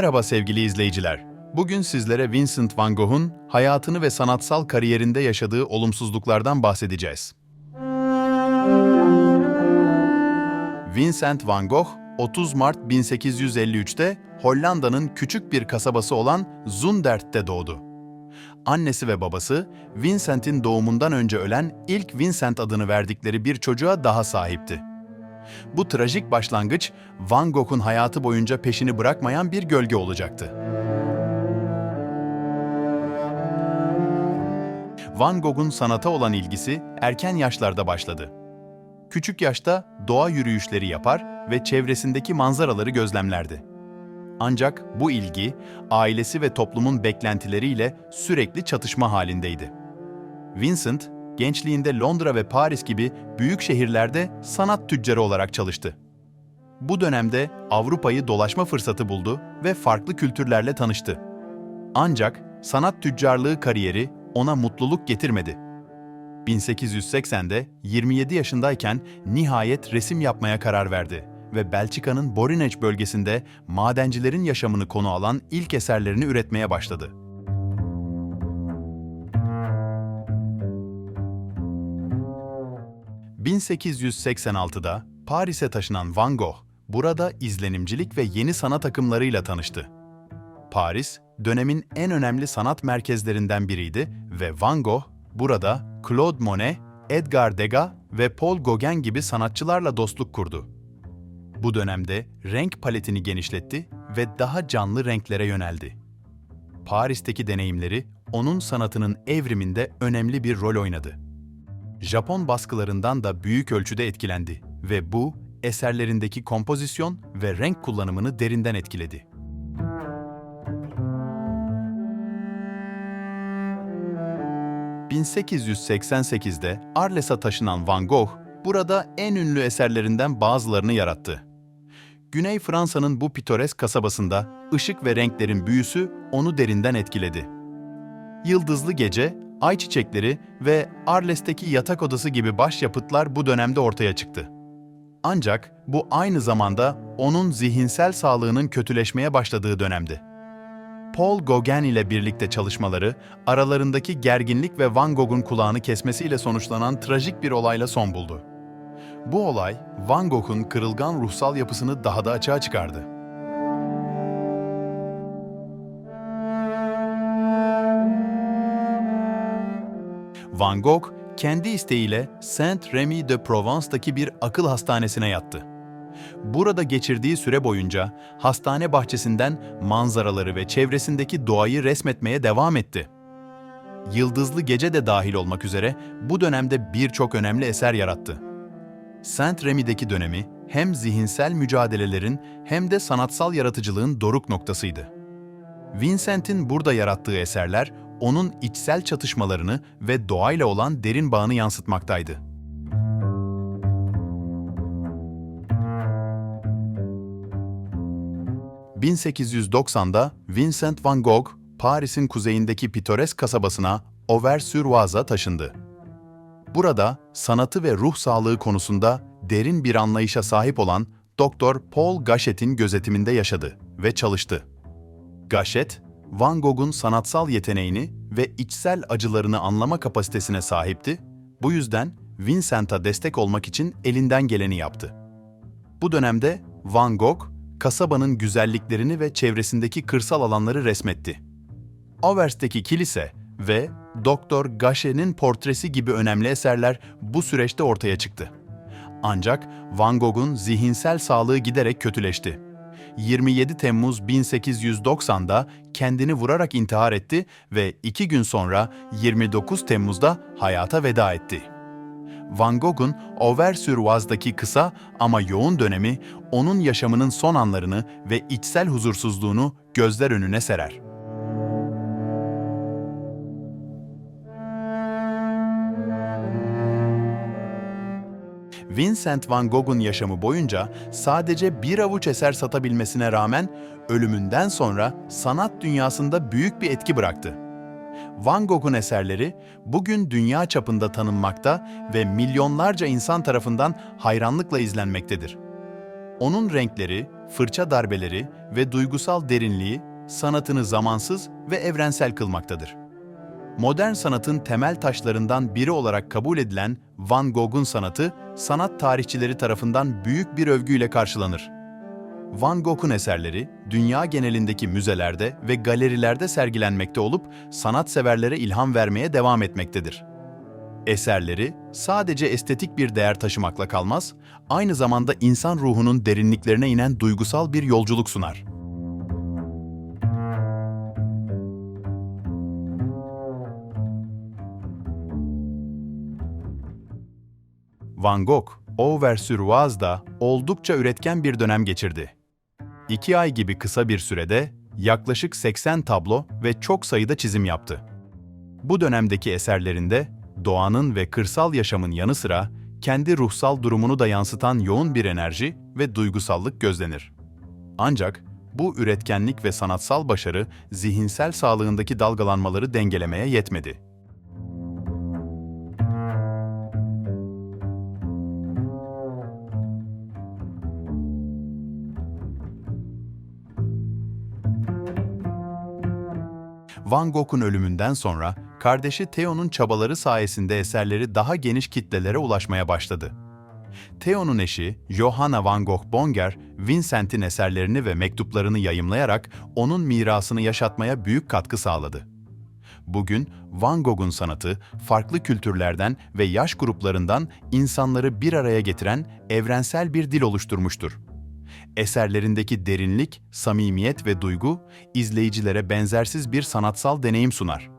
Merhaba sevgili izleyiciler. Bugün sizlere Vincent van Gogh'un hayatını ve sanatsal kariyerinde yaşadığı olumsuzluklardan bahsedeceğiz. Vincent van Gogh, 30 Mart 1853'te Hollanda'nın küçük bir kasabası olan Zundert'te doğdu. Annesi ve babası, Vincent'in doğumundan önce ölen ilk Vincent adını verdikleri bir çocuğa daha sahipti. Bu trajik başlangıç, Van Gogh'un hayatı boyunca peşini bırakmayan bir gölge olacaktı. Van Gogh'un sanata olan ilgisi erken yaşlarda başladı. Küçük yaşta doğa yürüyüşleri yapar ve çevresindeki manzaraları gözlemlerdi. Ancak bu ilgi, ailesi ve toplumun beklentileriyle sürekli çatışma halindeydi. Vincent, gençliğinde Londra ve Paris gibi büyük şehirlerde sanat tüccarı olarak çalıştı. Bu dönemde Avrupa'yı dolaşma fırsatı buldu ve farklı kültürlerle tanıştı. Ancak sanat tüccarlığı kariyeri ona mutluluk getirmedi. 1880'de 27 yaşındayken nihayet resim yapmaya karar verdi ve Belçika'nın Borinage bölgesinde madencilerin yaşamını konu alan ilk eserlerini üretmeye başladı. 1886'da Paris'e taşınan Van Gogh, burada izlenimcilik ve yeni sanat akımlarıyla tanıştı. Paris, dönemin en önemli sanat merkezlerinden biriydi ve Van Gogh, burada Claude Monet, Edgar Degas ve Paul Gauguin gibi sanatçılarla dostluk kurdu. Bu dönemde renk paletini genişletti ve daha canlı renklere yöneldi. Paris'teki deneyimleri onun sanatının evriminde önemli bir rol oynadı. Japon baskılarından da büyük ölçüde etkilendi ve bu eserlerindeki kompozisyon ve renk kullanımını derinden etkiledi. ...1888'de Arles'a taşınan Van Gogh, burada en ünlü eserlerinden bazılarını yarattı. Güney Fransa'nın bu pitoresk kasabasında ışık ve renklerin büyüsü onu derinden etkiledi. Yıldızlı Gece, Ay Çiçekleri ve Arles'teki yatak odası gibi başyapıtlar bu dönemde ortaya çıktı. Ancak bu aynı zamanda onun zihinsel sağlığının kötüleşmeye başladığı dönemdi. Paul Gauguin ile birlikte çalışmaları, aralarındaki gerginlik ve Van Gogh'un kulağını kesmesiyle sonuçlanan trajik bir olayla son buldu. Bu olay, Van Gogh'un kırılgan ruhsal yapısını daha da açığa çıkardı. Van Gogh, kendi isteğiyle Saint-Rémy de Provence'daki bir akıl hastanesine yattı. Burada geçirdiği süre boyunca hastane bahçesinden manzaraları ve çevresindeki doğayı resmetmeye devam etti. Yıldızlı Gece de dahil olmak üzere bu dönemde birçok önemli eser yarattı. Saint-Rémy'deki dönemi hem zihinsel mücadelelerin hem de sanatsal yaratıcılığın doruk noktasıydı. Vincent'in burada yarattığı eserler onun içsel çatışmalarını ve doğayla olan derin bağını yansıtmaktaydı. ...1890'da Vincent van Gogh, Paris'in kuzeyindeki pitoresk kasabasına Auvers-sur-Oise'a taşındı. Burada sanatı ve ruh sağlığı konusunda derin bir anlayışa sahip olan Dr. Paul Gachet'in gözetiminde yaşadı ve çalıştı. Gachet, Van Gogh'un sanatsal yeteneğini ve içsel acılarını anlama kapasitesine sahipti, bu yüzden Vincent'a destek olmak için elinden geleni yaptı. Bu dönemde Van Gogh, kasabanın güzelliklerini ve çevresindeki kırsal alanları resmetti. Auvers'teki kilise ve Doktor Gachet'in portresi gibi önemli eserler bu süreçte ortaya çıktı. Ancak Van Gogh'un zihinsel sağlığı giderek kötüleşti. 27 Temmuz 1890'da kendini vurarak intihar etti ve iki gün sonra 29 Temmuz'da hayata veda etti. Van Gogh'un Auvers-sur-Oise'daki kısa ama yoğun dönemi onun yaşamının son anlarını ve içsel huzursuzluğunu gözler önüne serer. Vincent van Gogh'un yaşamı boyunca sadece bir avuç eser satabilmesine rağmen ölümünden sonra sanat dünyasında büyük bir etki bıraktı. Van Gogh'un eserleri bugün dünya çapında tanınmakta ve milyonlarca insan tarafından hayranlıkla izlenmektedir. Onun renkleri, fırça darbeleri ve duygusal derinliği sanatını zamansız ve evrensel kılmaktadır. Modern sanatın temel taşlarından biri olarak kabul edilen Van Gogh'un sanatı, sanat tarihçileri tarafından büyük bir övgüyle karşılanır. Van Gogh'un eserleri, dünya genelindeki müzelerde ve galerilerde sergilenmekte olup, sanatseverlere ilham vermeye devam etmektedir. Eserleri sadece estetik bir değer taşımakla kalmaz, aynı zamanda insan ruhunun derinliklerine inen duygusal bir yolculuk sunar. Van Gogh, Auvers-sur-Oise'da oldukça üretken bir dönem geçirdi. İki ay gibi kısa bir sürede yaklaşık 80 tablo ve çok sayıda çizim yaptı. Bu dönemdeki eserlerinde doğanın ve kırsal yaşamın yanı sıra kendi ruhsal durumunu da yansıtan yoğun bir enerji ve duygusallık gözlenir. Ancak bu üretkenlik ve sanatsal başarı zihinsel sağlığındaki dalgalanmaları dengelemeye yetmedi. Van Gogh'un ölümünden sonra kardeşi Theo'nun çabaları sayesinde eserleri daha geniş kitlelere ulaşmaya başladı. Theo'nun eşi Johanna van Gogh Bonger, Vincent'in eserlerini ve mektuplarını yayımlayarak onun mirasını yaşatmaya büyük katkı sağladı. Bugün Van Gogh'un sanatı farklı kültürlerden ve yaş gruplarından insanları bir araya getiren evrensel bir dil oluşturmuştur. Eserlerindeki derinlik, samimiyet ve duygu izleyicilere benzersiz bir sanatsal deneyim sunar.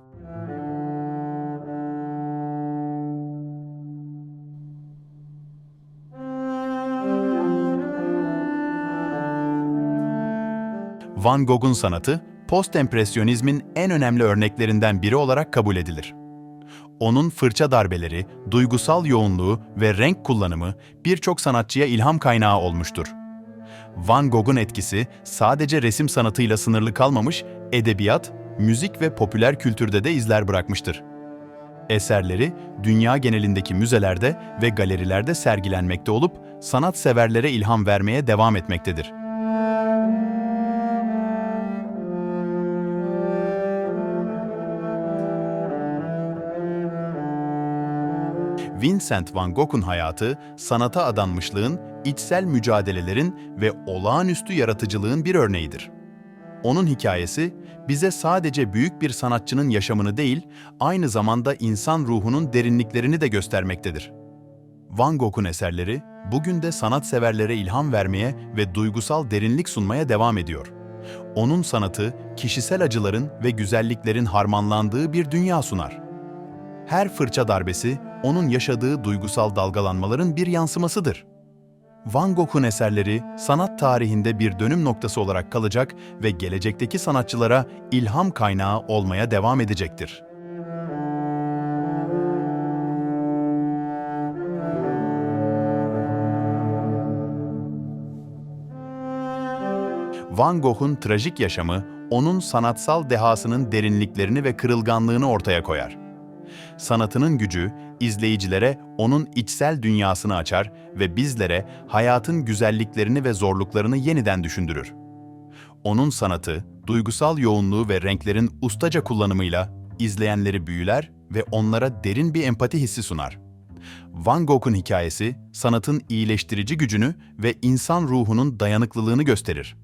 Van Gogh'un sanatı, post-empresyonizmin en önemli örneklerinden biri olarak kabul edilir. Onun fırça darbeleri, duygusal yoğunluğu ve renk kullanımı birçok sanatçıya ilham kaynağı olmuştur. Van Gogh'un etkisi sadece resim sanatıyla sınırlı kalmamış, edebiyat, müzik ve popüler kültürde de izler bırakmıştır. Eserleri dünya genelindeki müzelerde ve galerilerde sergilenmekte olup sanatseverlere ilham vermeye devam etmektedir. Vincent van Gogh'un hayatı, sanata adanmışlığın, içsel mücadelelerin ve olağanüstü yaratıcılığın bir örneğidir. Onun hikayesi, bize sadece büyük bir sanatçının yaşamını değil, aynı zamanda insan ruhunun derinliklerini de göstermektedir. Van Gogh'un eserleri, bugün de sanatseverlere ilham vermeye ve duygusal derinlik sunmaya devam ediyor. Onun sanatı, kişisel acıların ve güzelliklerin harmanlandığı bir dünya sunar. Her fırça darbesi, onun yaşadığı duygusal dalgalanmaların bir yansımasıdır. Van Gogh'un eserleri sanat tarihinde bir dönüm noktası olarak kalacak ve gelecekteki sanatçılara ilham kaynağı olmaya devam edecektir. Van Gogh'un trajik yaşamı, onun sanatsal dehasının derinliklerini ve kırılganlığını ortaya koyar. Sanatının gücü, izleyicilere onun içsel dünyasını açar ve bizlere hayatın güzelliklerini ve zorluklarını yeniden düşündürür. Onun sanatı, duygusal yoğunluğu ve renklerin ustaca kullanımıyla izleyenleri büyüler ve onlara derin bir empati hissi sunar. Van Gogh'un hikayesi, sanatın iyileştirici gücünü ve insan ruhunun dayanıklılığını gösterir.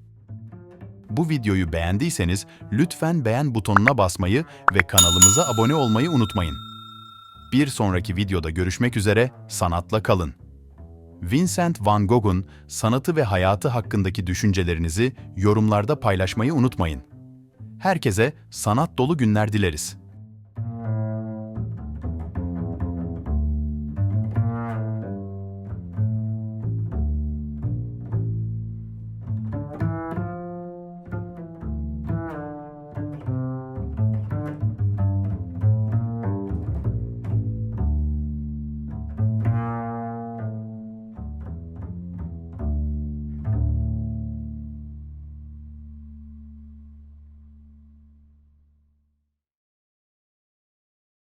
Bu videoyu beğendiyseniz lütfen beğen butonuna basmayı ve kanalımıza abone olmayı unutmayın. Bir sonraki videoda görüşmek üzere, sanatla kalın. Vincent van Gogh'un sanatı ve hayatı hakkındaki düşüncelerinizi yorumlarda paylaşmayı unutmayın. Herkese sanat dolu günler dileriz.